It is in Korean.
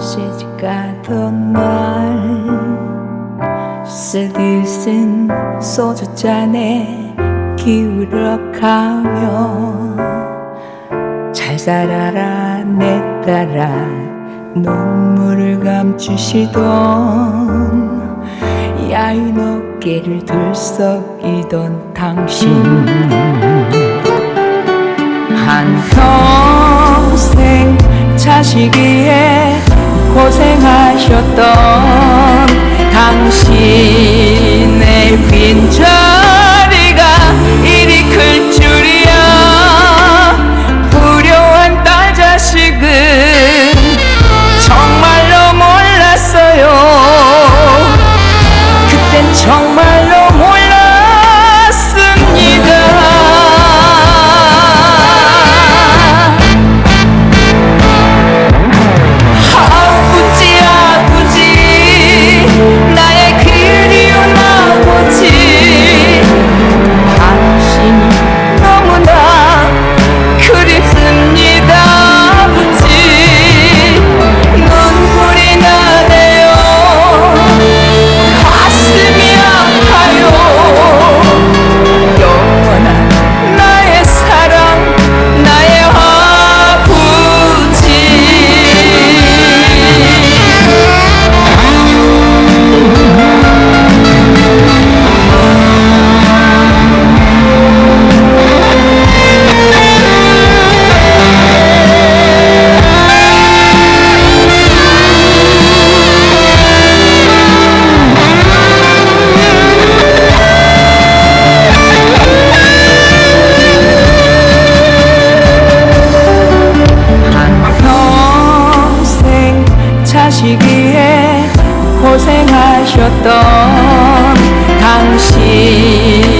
시집 가던 날. 쓰디쓴 소주잔에 기울어 가며 잘 살아라 내 딸아. 눈물을 감추시던 야윈 어깨를 들썩이던 당신. 한평생 위에 고생하셨던 당신 하셨던 당신.